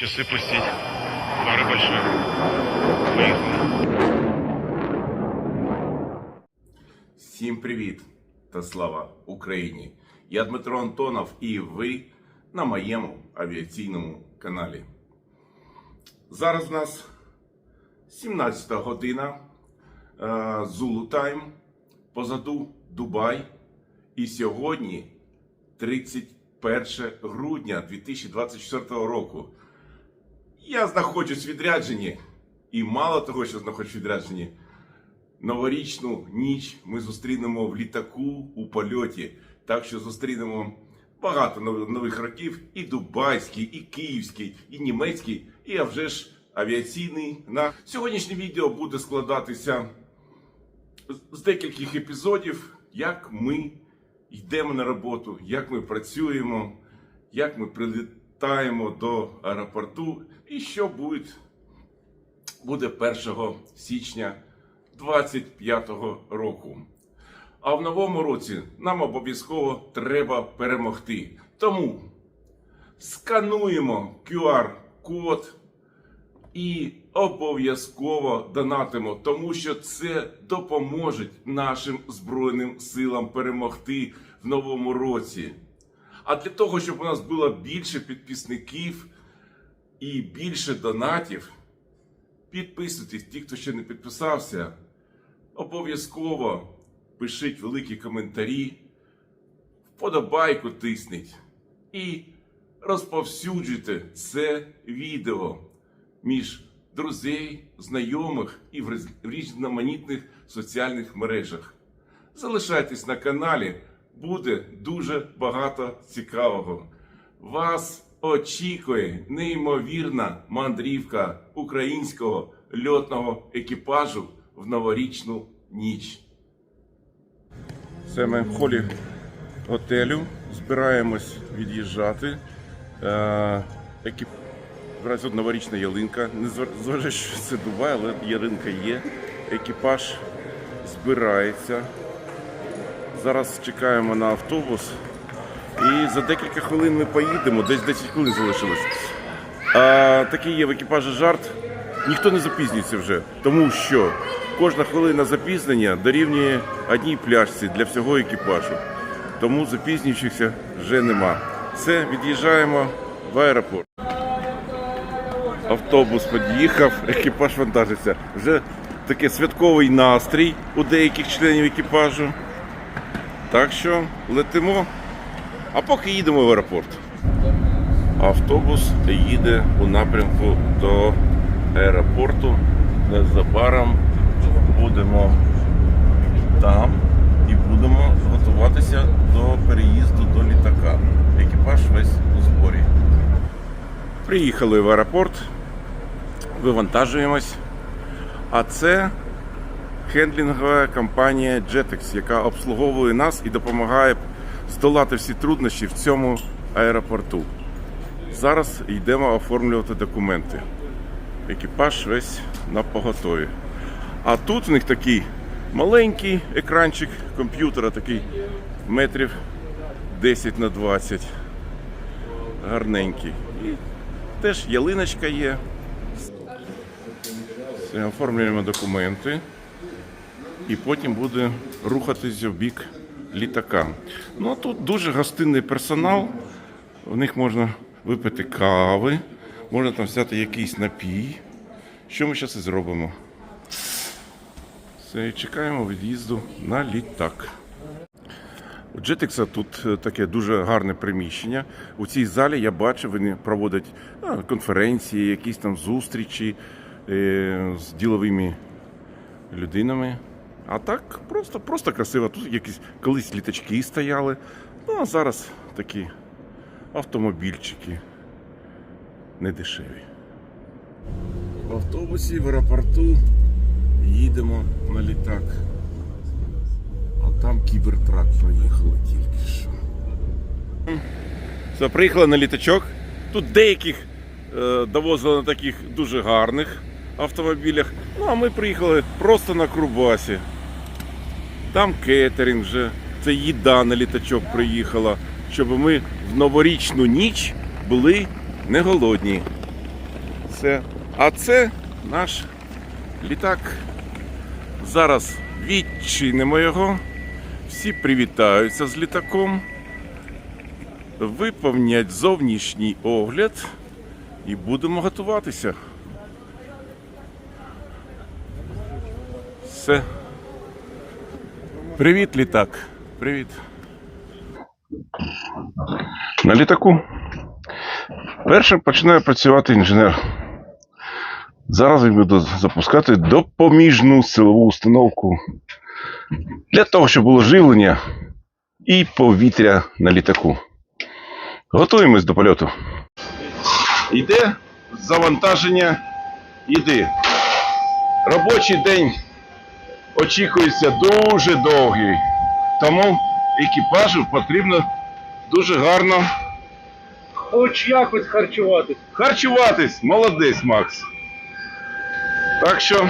Часы пустить. Пара большая. Поехали. Всім привіт та слава Україні! Я Дмитро Антонов і ви на моєму авіаційному каналі. Зараз у нас 17 година е, Zulu Time, позаду Дубай. І сьогодні 31 грудня 2024 року. Я знаходжусь в відрядженні. І мало того, що знаходжусь в відрядженні, новорічну ніч ми зустрінемо в літаку у польоті. Так що зустрінемо багато нових років і дубайський, і київський, і німецький, і а вже ж авіаційний. На сьогоднішнє відео буде складатися з- декількох епізодів, як ми йдемо на роботу, як ми працюємо, як ми прилітаємо до аеропорту, і що буде, буде 1 січня 25 року. А в новому році нам обов'язково треба перемогти. Тому скануємо QR-код і обов'язково донатимо, тому що це допоможе нашим Збройним силам перемогти в новому році. А для того, щоб у нас було більше підписників і більше донатів, підписуйтесь, ті, хто ще не підписався, обов'язково пишіть великі коментарі, вподобайку тисніть і розповсюджуйте це відео між друзей, знайомих і в різноманітних соціальних мережах. Залишайтесь на каналі, буде дуже багато цікавого. Вас очікує неймовірна мандрівка українського льотного екіпажу в новорічну ніч. Це ми в холі готелю. Збираємось від'їжджати. Е, екіп... Зараз тут новорічна ялинка. Не зважаючи, що це Дубай, але ялинка є. Екіпаж збирається. Зараз чекаємо на автобус. І за декілька хвилин ми поїдемо, десь 10 хвилин залишилось. Такий є в екіпажі жарт. Ніхто не запізнюється вже, тому що кожна хвилина запізнення дорівнює одній пляшці для всього екіпажу. Тому запізнюючихся вже нема. Все, від'їжджаємо в аеропорт. Автобус під'їхав, екіпаж вантажиться. Вже такий святковий настрій у деяких членів екіпажу. Так що летимо. А поки їдемо в аеропорт. Автобус їде у напрямку до аеропорту. Незабаром будемо там і будемо готуватися до переїзду до літака. Екіпаж весь у зборі. Приїхали в аеропорт, вивантажуємось. А це хендлінгова компанія Jetex, яка обслуговує нас і допомагає здолати всі труднощі в цьому аеропорту. Зараз йдемо оформлювати документи. Екіпаж весь на поготові. А тут в них такий маленький екранчик комп'ютера, такий метрів 10 на 20. Гарненький. І теж ялиночка є. Оформлюємо документи і потім буде рухатися в бік літака. Ну тут дуже гостинний персонал. У них можна випити кави, можна там взяти якийсь напій. Що ми зараз і зробимо? Все, чекаємо від'їзду на літак. У Jetix тут е, таке дуже гарне приміщення. У цій залі я бачив, вони проводять конференції, якісь там зустрічі е, з діловими людинами. А так просто, просто красиво. Тут якісь колись літачки стояли. Ну а зараз такі автомобільчики недешеві. В автобусі в аеропорту їдемо на літак. А там кібертрак проїхали тільки що. Все, приїхали на літачок. Тут деяких е, довозили на таких дуже гарних автомобілях. Ну а ми приїхали просто на Крубасі. Там кетерінг вже. Це їда на літачок приїхала, щоб ми в новорічну ніч були не голодні. Все. А це наш літак. Зараз відчинимо його. Всі привітаються з літаком. Виповнять зовнішній огляд і будемо готуватися. Все. Привіт, літак. Привіт. На літаку. Першим починає працювати інженер. Зараз він буде запускати допоміжну силову установку для того, щоб було живлення і повітря на літаку. Готуємось до польоту. Йде завантаження. Іди. Робочий день очікується дуже довгий. Тому екіпажу потрібно дуже гарно Хоч якось харчуватись. харчуватись. Молодець, Макс. Так що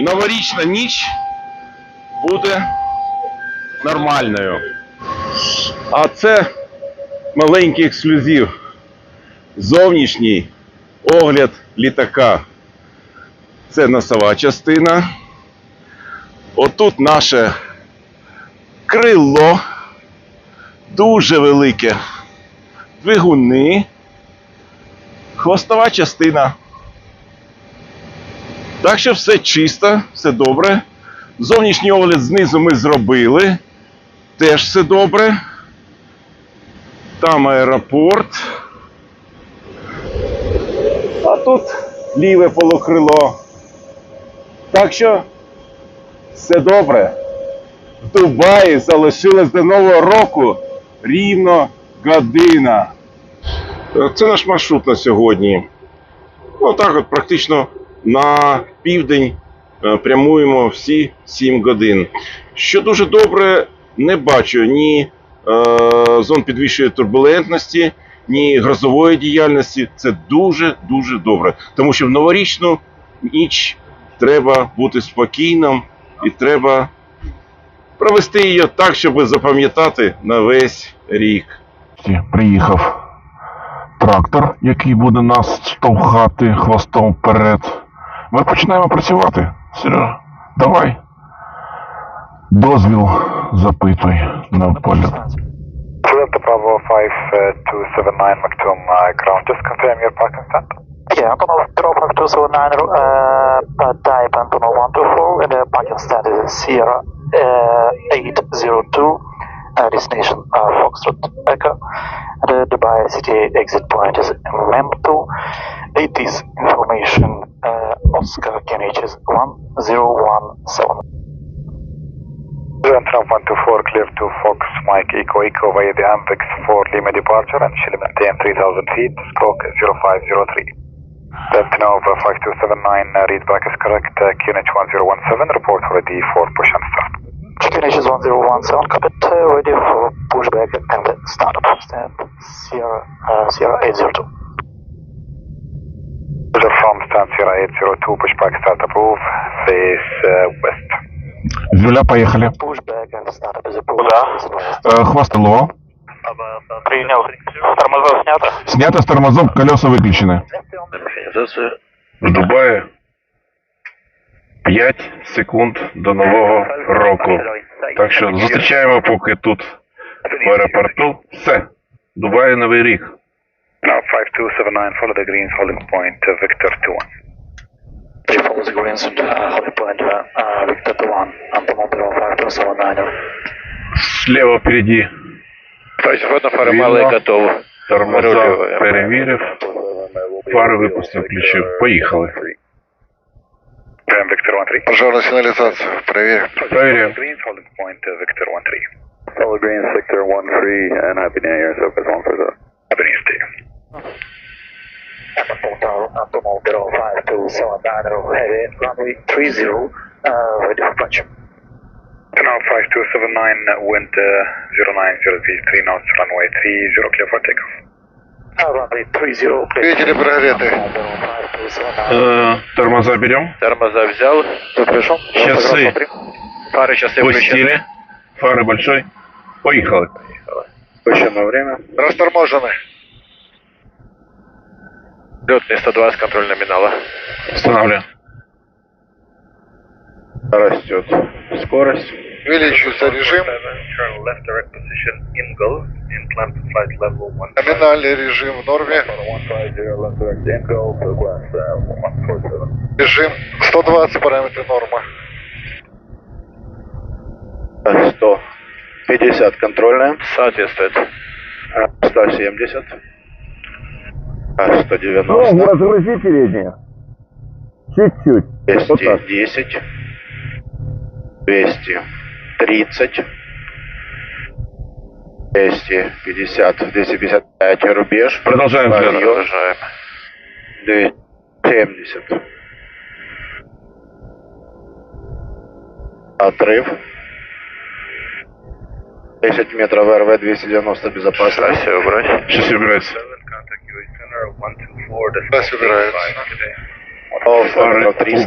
новорічна ніч буде нормальною. А це маленький ексклюзив. Зовнішній огляд літака. Це носова частина. Отут наше крило. Дуже велике. Двигуни. Хвостова частина. Так що все чисто, все добре. Зовнішній огляд знизу ми зробили. Теж все добре. Там аеропорт. А тут ліве полукрило. Так що все добре. В Дубаї залишилось до Нового року рівно година. Це наш маршрут на сьогодні. Ну, так от практично на південь е, прямуємо всі 7 годин. Що дуже добре, не бачу ні е, зон підвищої турбулентності, ні грозової діяльності. Це дуже-дуже добре. Тому що в новорічну ніч треба бути спокійним і треба провести її так, щоб запам'ятати на весь рік. Приїхав трактор, який буде нас штовхати хвостом вперед. Ми починаємо працювати. Сережа, давай. Дозвіл запитуй на політ. Bravo 5279 Mactum uh, ground. Just confirm your parking stand. Yeah, Antonov Drop 279, uh, type Antonov 124, and the parking stand is Sierra uh, 802, uh, destination uh, Foxtrot Echo. And the Dubai City exit point is MEM2. It is information uh, Oscar KNH is 1017. Antonov 124 clear to Fox Mike Eco Eco via the Ampex for Lima departure and Chile maintain 3000 feet, stroke 0503. Antonov 5279 uh, read back is correct. Uh, QNH 1017 report ready for push and start. KNH is 1017, copied, uh, ready for pushback and startup. Stand Sierra, uh, Sierra 802. User from stand Sierra 802 pushback start approve. Face uh, west. Юля, поїхали. Pushback and startup is approved. Е, Хвостило. Принял. Тормоза снято. Снято з тормозом, колеса виключені. В Дубаї 5 секунд до Нового року. Так що зустрічаємо поки тут в аеропорту. Все. Дубаї Новий рік. Now 5279 follow the greens holding point uh, Victor 21. They follow the greens and uh, holding point uh, uh, Victor to 1. Antonov 5279. Слева впереді. Тобто видно фари Видно. мали готово. Тормоза Вирулюємо. перевірив. Фари випустив, включив. Поїхали. Prime Victor 13. Пожарна сигналізація. Перевір. Перевіряємо. Greens holding point uh, Victor 13. Follow greens, Victor 1-3, and Happy New Year, so it's 1 for the... Happy New Year to you. Antonov 5279 heavy runway 30 uh, ready for punch. Now 5279 uh, wind uh, 0903 knots runway 30 clear for takeoff. Uh, runway 30 Двигатели прогреты. Е, Тормоза берем. Тормоза взял. Пришел. Часы. Фары часы Пустили. Фары большой. Поїхали. Пущено время. Расторможены. Летный 120, контроль номинала. Встановлюю. растет скорость. Увеличивается режим. Номинальный режим в норме. Режим 120 параметры норма. 150 контрольная. Соответствует. 170. 190. Ну, разгрузите переднюю. Чуть-чуть. 210 двести тридцать, двести пятьдесят, двести пятьдесят пять рубеж. Продолжаем, Продолжаем. Двести семьдесят. Отрыв. 10 метров РВ 290 безопасно. Шасси убрать. Шасси убирается. Шасси убирается.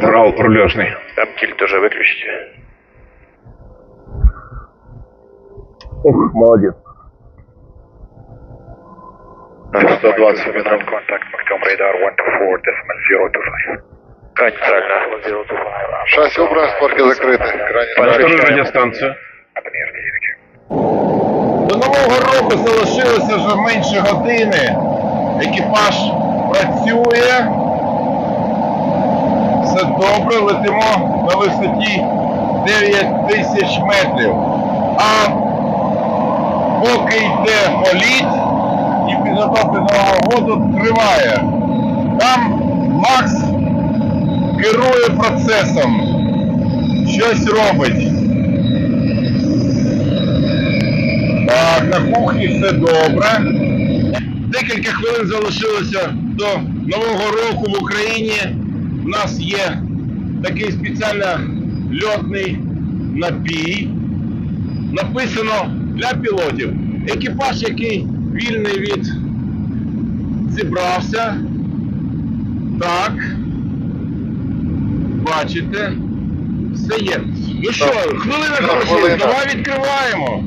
Убрал рулежный. Там киль тоже выключите. Ух, молодец. 120 метров. Контакт Мактом Рейдар 124, decimal 025. Крайне нейтрально. Шасси убрано, створки закрыты. Крайне Повторю радіостанцію. До нового року залишилося вже менше години. Екіпаж працює. Все добре, летимо на висоті 9 тисяч метрів. А поки йде політ і підготовка до Нового року триває. Там Макс керує процесом. Щось робить. Так, на кухні все добре. Декілька хвилин залишилося до Нового року в Україні. У нас є такий спеціально льотний напій. Написано для пілотів. Екіпаж, який вільний від зібрався. Так. Бачите. Все є. Ну що, хвилина залишилась, давай відкриваємо.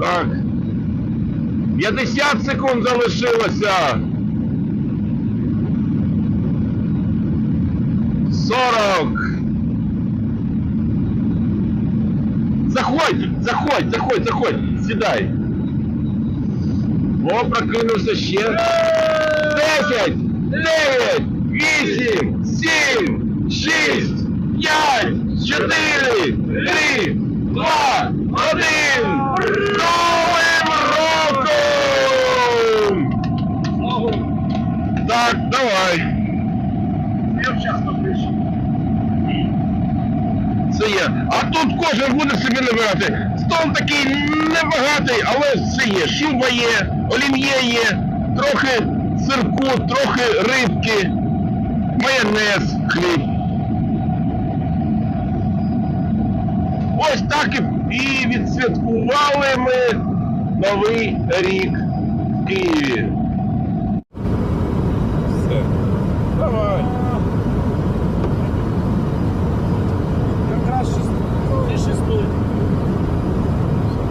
Так. 50 секунд залишилося. 40. Заходь, заходь, заходь, заходь. Сідай. О, прокинувся ще. 10, 9, 8, 7, 6, 5, 4, 3, 2, 1. З Новим роком! Так, давай. Я вчасно прийшов. Це є. А тут кожен буде собі набирати. Стол такий небагатий, але все є. Шуба є, олів'є є, трохи сирку, трохи рибки, майонез, хліб. Ось так і відсвяткували ми Новий рік в Києві. Все. Давай. Якраз шість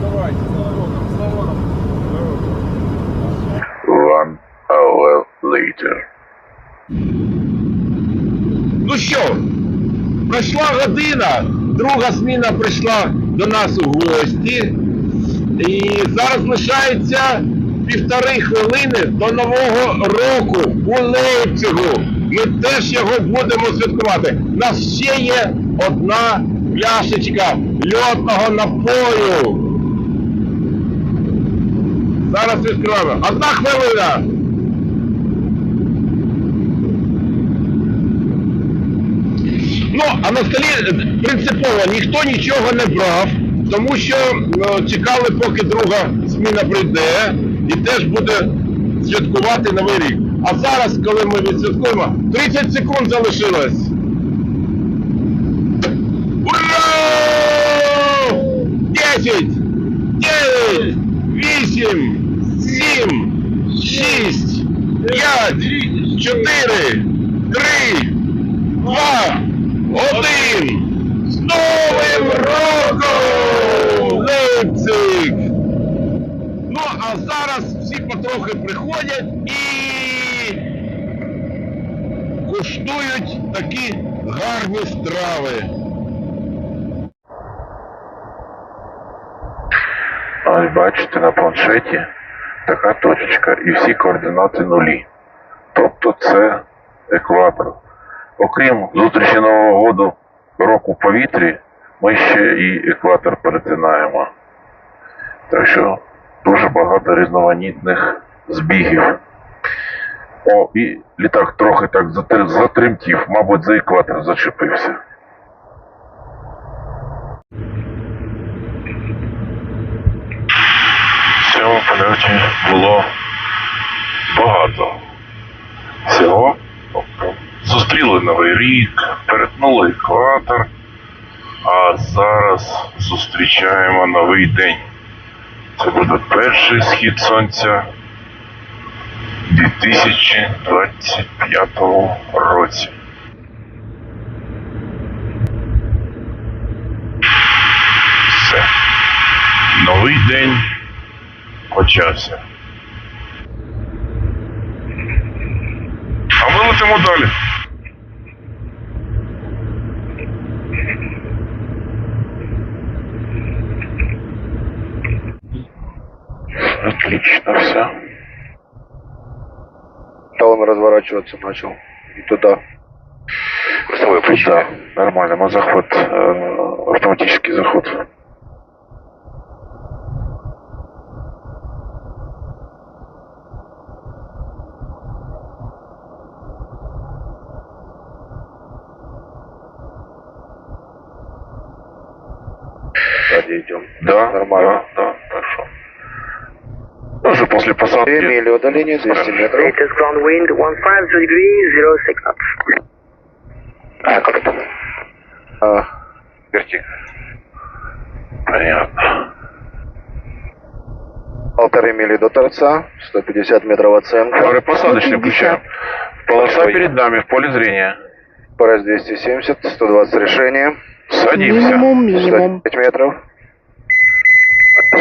Давайте, з Новим роком, з Новим роком. One hour. Ну що, пройшла година, друга зміна прийшла до нас у гості. І зараз лишається півтори хвилини до Нового року у Лейпцигу. Ми теж його будемо святкувати. У нас ще є одна пляшечка льотного напою. Зараз відкриваємо. Одна хвилина. Ну, а на столі е, принципово ніхто нічого не брав, тому що ну, чекали, поки друга зміна прийде і теж буде святкувати Новий рік. А зараз, коли ми відсвяткуємо, 30 секунд залишилось. Ура! 10, 9, 8, 7, 6, 5, 4, 3, два, один. З Новим роком! Лейпциг! Ну, а зараз всі потрохи приходять і куштують такі гарні страви. Ось бачите на планшеті така точечка і всі координати нулі. Тобто це екватор. Окрім зустрічі Нового року року в повітрі, ми ще і екватор перетинаємо. Так що дуже багато різноманітних збігів. О, і літак трохи так затр- затремтів, мабуть, за екватор зачепився. В цьому польоті було багато всього. Зустріли Новий рік, перетнули екватор, а зараз зустрічаємо новий день. Це буде перший схід сонця 2025 році. Все. Новий день почався. А ми летимо далі. Он разворачиваться начал. И туда. Курсовой Да, нормально. Мы заход, э, автоматический заход. Сзади идем. Да, Нормально. Да, да, после посадки. мили удаление, 200 метров. Latest ground wind 150 degrees, 06 knots. А, как это? А, Вертик. Понятно. полторы мили до торца, 150 метров оценка. Говорю, посадочный включаем. Полоса перед нами, в поле зрения. Параж 270, 120 решение. Садимся. Минимум, минимум. 105 метров.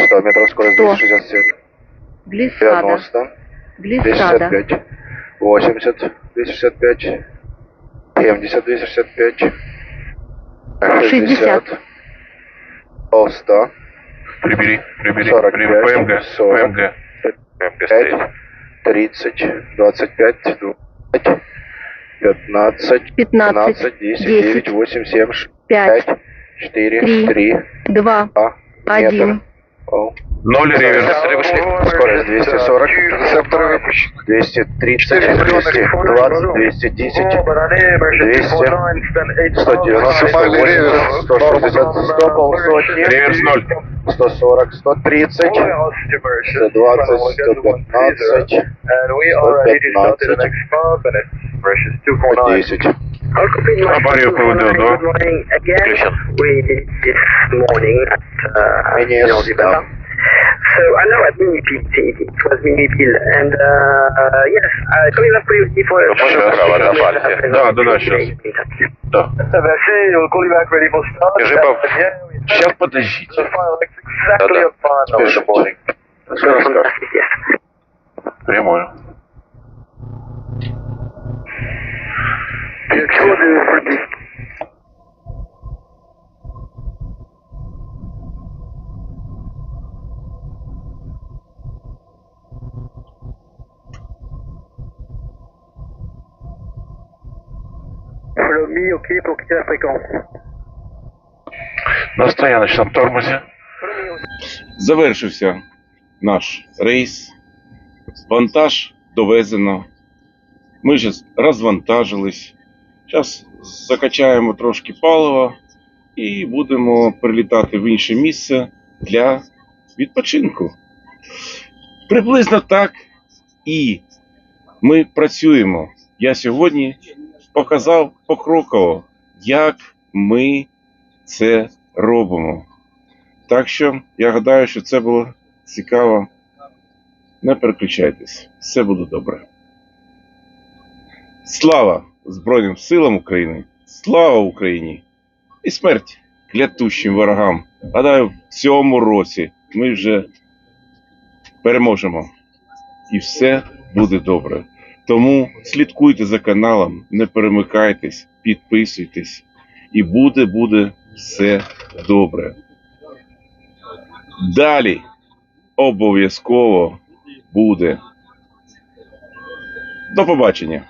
100 метров, скорость 100. 267. Глиссада. 90. Глиссада. 265. 80. 265. 70. 265. 60. Пол 100. Прибери, прибери. 45, Прибери. ПМГ, 40. ПМГ. ПМГ стоит. 5. 30. 25. 20. 15. 15, 15. 10. 9. 8. 7. 5, 5. 4. Три. 3. 2, 2. 1. Пол. Ноль реверс. Скорость 240. Рецепторы выпущены. 230, 220, 210, 200, 190, 180, 160, 100, полсотни, Реверс ноль. 140, 130, 120, 115, 110. All complete my Аварию проводил, да? Good morning again. We did this morning at uh, Yes, you know, the yeah. Batam. So I know at Minipil, it was Minipil, and uh, uh, yes, uh, coming back pretty for a Сейчас. Да, да, да, сейчас. Да. Скажи, Боб, сейчас подождите. Да-да. Спешите. Все расскажешь. Yes. Прямую. Me, ok, pour quitter la fréquence. На стояночном тормозе. Завершився наш рейс. Вантаж довезено. Ми зараз розвантажились. Зараз закачаємо трошки палива і будемо прилітати в інше місце для відпочинку. Приблизно так і ми працюємо. Я сьогодні показав покроково, як ми це робимо. Так що я гадаю, що це було цікаво. Не переключайтесь, все буде добре. Слава Збройним силам України! Слава Україні! І смерть клятущим ворогам! Гадаю, в цьому році ми вже переможемо. і все буде добре. Тому слідкуйте за каналом, не перемикайтесь, підписуйтесь, і буде, буде все добре. Далі обов'язково буде. До побачення.